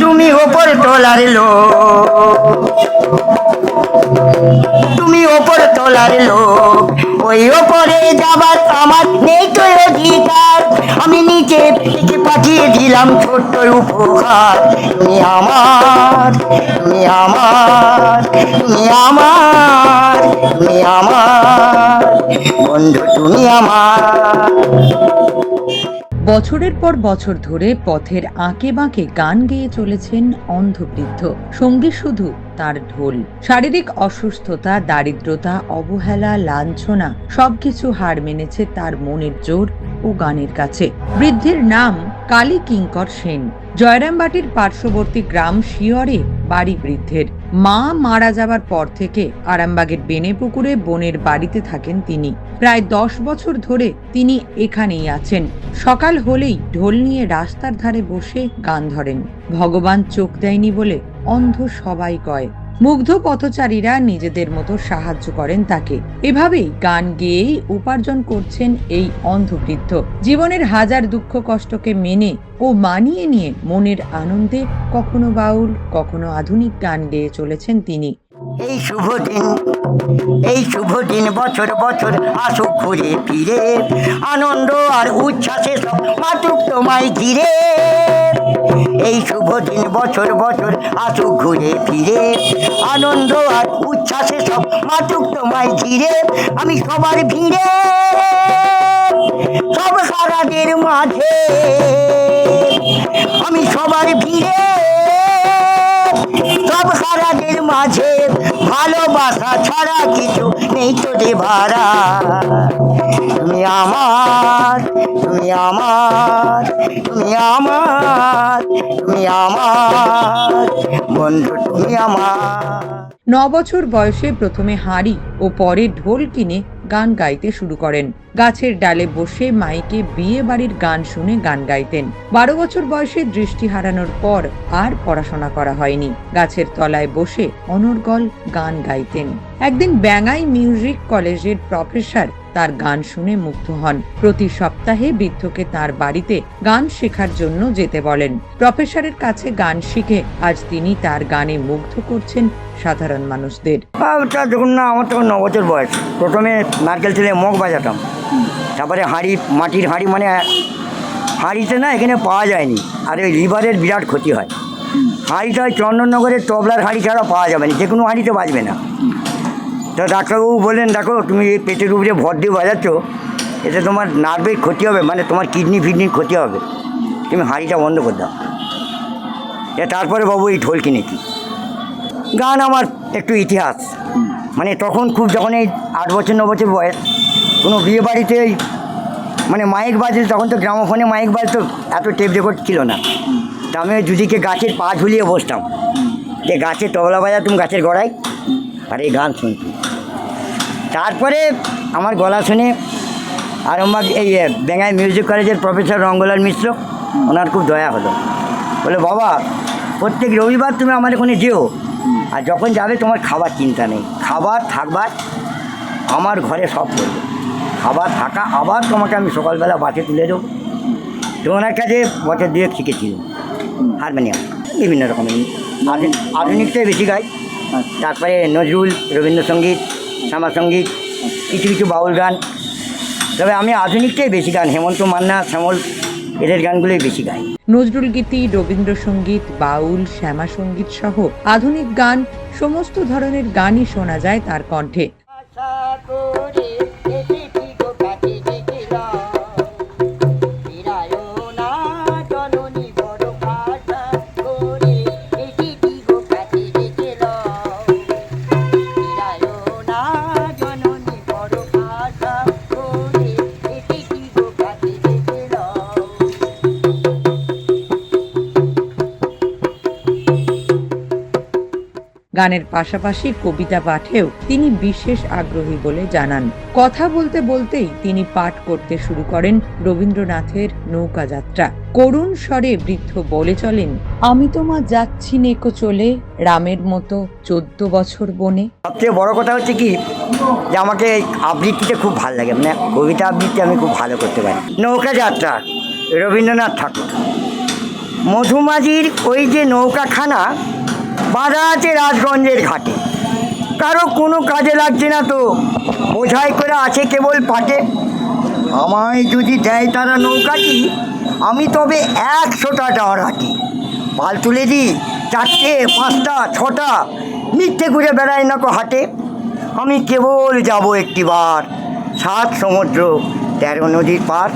তুমি ওপর তোলার লোক। তুমি ওপর তোলার লোক। ওই ওপরে যাবার আমার নেই তো অধিকার। আমি নিচে থেকে পাঠিয়ে দিলাম ছোট্ট উপহার। তুমি আমার তুমি আমার তুমি আমার তুমি আমার। বন্ধু, তুমি আমার। বছরের পর বছর ধরে পথের আঁকে বাঁকে গান গেয়ে চলেছেন অন্ধবৃদ্ধ। সঙ্গী শুধু তার ঢোল। শারীরিক অসুস্থতা, দারিদ্রতা, অবহেলা, লাঞ্ছনা, সবকিছু হার মেনেছে তার মনের জোর ও গানের কাছে। বৃদ্ধের নাম কালী কিঙ্কর সেন। জয়রামবাটির পার্শ্ববর্তী গ্রাম শিয়রে বাড়ি বৃদ্ধের। মা মারা যাবার পর থেকে আরামবাগের বেনেপুকুরে বোনের বাড়িতে থাকেন তিনি। প্রায় দশ বছর ধরে তিনি এখানেই আছেন। সকাল হলেই ঢোল নিয়ে রাস্তার ধারে বসে গান ধরেন। ভগবান চোখ দেয়নি বলে অন্ধ সবাই কয় মুগ্ধ পথচারীরা নিজেদের মতো সাহায্য করেন তাকে। এভাবেই গান গেয়েই উপার্জন করছেন এই অন্ধবৃদ্ধ। জীবনের হাজার দুঃখ কষ্টকে মেনে ও মানিয়ে নিয়ে মনের আনন্দে কখনো বাউল, কখনো আধুনিক গান গেয়ে চলেছেন তিনি। এই শুভ দিন, এই শুভ দিন বছর বছর আসুক ঘুরে ফিরে। আনন্দ আর উচ্ছ্বাসে সব মাতুক তোমায় ঘিরে। এই শুভ দিন বছর বছর আসুক ঘুরে ফিরে। আনন্দ আর উচ্ছ্বাসে সব মাতুক তোমায় ঘিরে। আমি সবার ভিড়ে, সব সারাদের মাঝে। আমি সবার ভিড়ে, সব সারাদের মাঝে। ভালোবাসা ছাড়া কিছু নেই তো রে ভাড়া। তুমি আমার তুমি আমার তুমি আমার তুমি আমার। বন্ধু, তুমি আমার। ন বছর বয়সে প্রথমে হাঁড়ি ও পরে ঢোল কিনে গান গাইতে শুরু করেন। গাছের ডালে বসে মাইকে বিয়ে বাড়ির গান শুনে গান গাইতেন। বারো বছর বয়সে দৃষ্টি হারানোর পর আর পড়াশোনা করা হয়নি। গাছের তলায় বসে অনর্গল গান গাইতেন। একদিন ব্যাঙাই মিউজিক কলেজের প্রফেসর তার গান শুনে মুগ্ধ হন। প্রতি সপ্তাহে বৃদ্ধকে তার বাড়িতে গান শেখার জন্য যেতে বলেন। প্রফেসরের কাছে গান শিখে আজ তিনি তার গানে মুগ্ধ করছেন সাধারণ মানুষদের। না, আমার তখন ন বছর বয়স। প্রথমে নারকেল তেলে মগ বাজাতাম। তারপরে হাঁড়ি, মাটির হাঁড়ি মানে হাঁড়িতে না এখানে পাওয়া যায়নি। আর ওই লিভারের বিরাট ক্ষতি হয়। হাঁড়িটা ওই চন্দননগরের তবলার হাঁড়ি ছাড়া পাওয়া যাবে না যে কোনো হাঁড়িতে বাজবে না। তো ডাক্তারবাবু বললেন, দেখো, তুমি এই পেটের উপরে ভর দিয়ে বাজাচ্ছ, এতে তোমার নার্ভের ক্ষতি হবে মানে তোমার কিডনি ফিডনির ক্ষতি হবে। তুমি হাঁড়িটা বন্ধ করে দাও। তারপরে বাবু এই ঢোল কিনেছি। গান আমার একটু ইতিহাস। মানে তখন খুব যখন এই আট বছর, ন বছর বয়স কোনো বিয়ে বাড়িতে মানে মাইক বাজে তখন তো গ্রামোফোনে মাইক বাজতো এত টেপ রেকর্ড ছিল না। তা আমি দুদিকে গাছের পা ঝুলিয়ে বসতাম। যে গাছে তবলা বাজাতুম গাছের গড়ায়? আর এই গান শুনছি। তারপরে আমার গলা শুনে আরম্বাগ এই এ, বেঙ্গাই মিউজিক কলেজের প্রফেসর রঙ্গলাল মিশ্র ওনার খুব দয়া হলো। বলে বাবা প্রত্যেক রবিবার তুমি আমার ওখানে যেও। আর যখন যাবে তোমার খাবার চিন্তা নেই। খাবার থাকবার আমার ঘরে সব করবে। খাবার থাকা আবার তোমাকে আমি সকালবেলা বাসে তুলে দেবো। তো ওনার কাছে বছর দুয়েক শিখেছিলাম হারমোনিয়াম, বিভিন্ন রকমের আধুনিক, আধুনিকটাই বেশি গাই তারপরে নজরুল, রবীন্দ্রসঙ্গীত, শ্যামাসঙ্গীত, কিছু কিছু বাউল গান। তবে আমি আধুনিকটাই বেশি গান, হেমন্ত মান্না, শ্যামল, এদের গানগুলোই বেশি গাই। নজরুল গীতি, রবীন্দ্রসঙ্গীত, বাউল, শ্যামাসঙ্গীত সহ আধুনিক গান, সমস্ত ধরনের গানই শোনা যায় তার কণ্ঠে। গানের পাশাপাশি কবিতা পাঠেও তিনি বিশেষ আগ্রহী বলে জানান। কথা বলতে বলতেই তিনি পাঠ করতে শুরু করেন রবীন্দ্রনাথের নৌকা যাত্রা। করুণ স্বরে বৃদ্ধ বলে চলেন, আমি তোমা যাচ্ছি নেকো চলে, রামের মতো চোদ্দ বছর বনে। সবচেয়ে বড় কথা হচ্ছে কি, যে আমাকে এই আবৃত্তিতে খুব ভালো লাগে মানে কবিতা আবৃত্তি আমি খুব ভালো করতে পারি। নৌকা যাত্রা, রবীন্দ্রনাথ ঠাকুর। মধুমাঝির ওই যে নৌকাখানা বাঁধা আছে রাজগঞ্জের ঘাটে। কারও কোনো কাজে লাগছে না তো। বোঝাই করে আছে কেবল পাটে আমায় যদি দেয় তারা নৌকাটি, আমি তবে একশোটা ডাঁড় হাঁটি পাল তুলে দিই চারটে, পাঁচটা, ছটা, মিথ্যে ঘুরে বেড়াই না কো হাটে। আমি কেবল যাব একটিবার, সাত সমুদ্র, তেরো নদীর পার।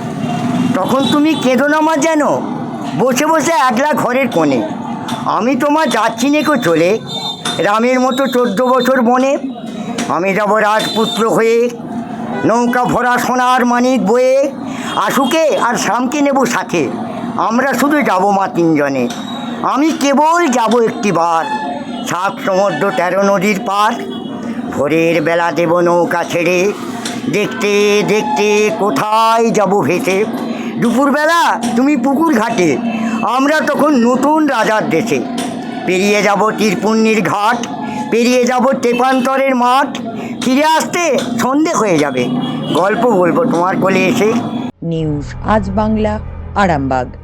তখন তুমি কেঁদো না মা যেন। বসে বসে একলা ঘরের কোণে। আমি তোমার যাচ্ছি নেকো চলে। রামের মতো চোদ্দ বছর বনে, আমি যাব রাজপুত্র হয়ে, নৌকা ভরা সোনার মানিক বয়ে, আশুকে আর শ্যামকে নেব সাথে। আমরা শুধু যাব মা তিনজনে। আমি কেবল যাব একটিবার সাত সমুদ্র তেরো নদীর পার। ভোরের বেলা দেব নৌকা ছেড়ে। দেখতে দেখতে কোথায় যাব ভেসে? দুপুরবেলা তুমি পুকুর ঘাটে। আমরা তখন নতুন রাজার দেশে। পেরিয়ে যাব তীরপুণ্যির ঘাট, পেরিয়ে যাব তেপান্তরের মাঠ, ফিরে আসতে সন্ধে হয়ে যাবে। গল্প বলব তোমার কোলে এসে। নিউজ, আজ বাংলা, আরামবাগ।